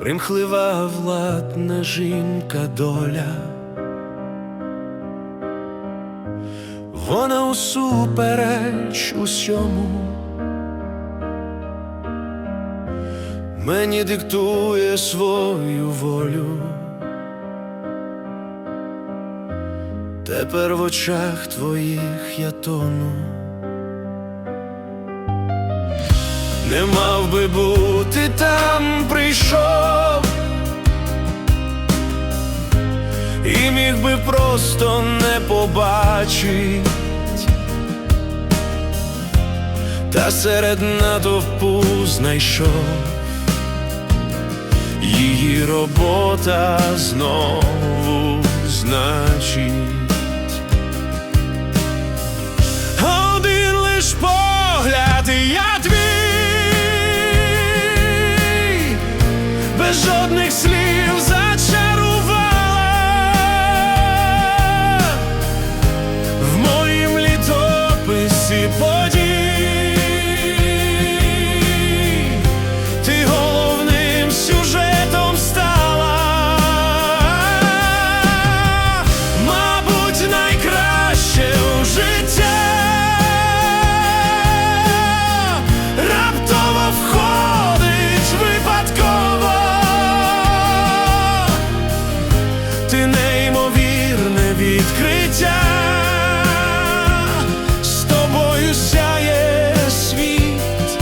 Примхлива владна жінка доля, вона усупереч усьому, мені диктує свою волю. Тепер в очах твоїх я тону. Не мав би бути там, прийшов, і міг би просто не побачить, та серед натовпу знайшов її робота знову значить. Один лиш погляд, я твій, без жодних слів відкриття, з тобою сяє світ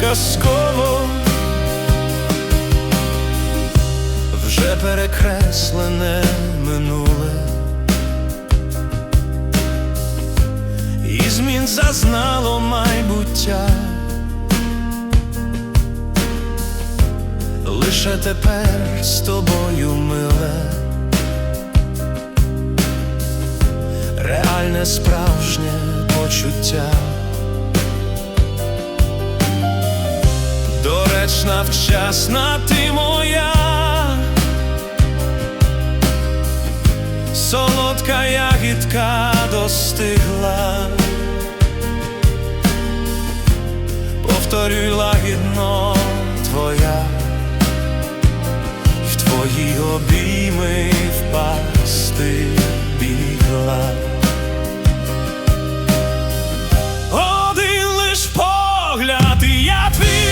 казково. вже перекреслене минуле, і змін зазнало майбуття. Лише тепер з тобою миле, реальне справжнє почуття. Доречна, вчасна ти моя, солодка ягідка достигла. Повторюй лагідно твоя, в твої обійми погляд, і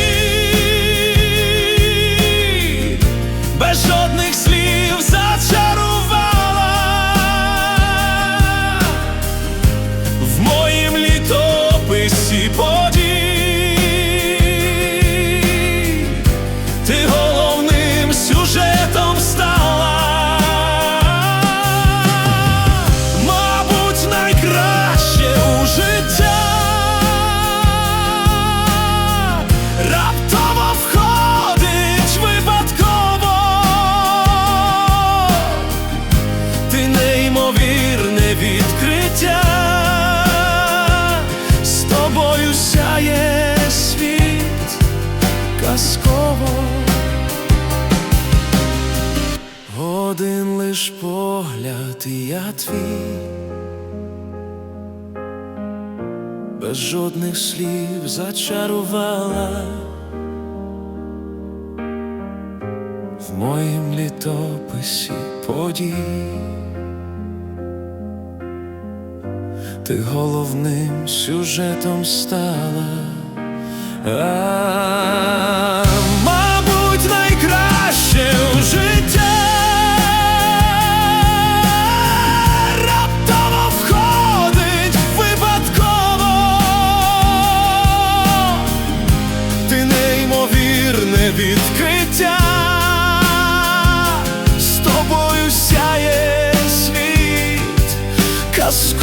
Лиш погляд, і я твій, без жодних слів зачарувала в моїм літописі подій. Ти головним сюжетом стала. А, з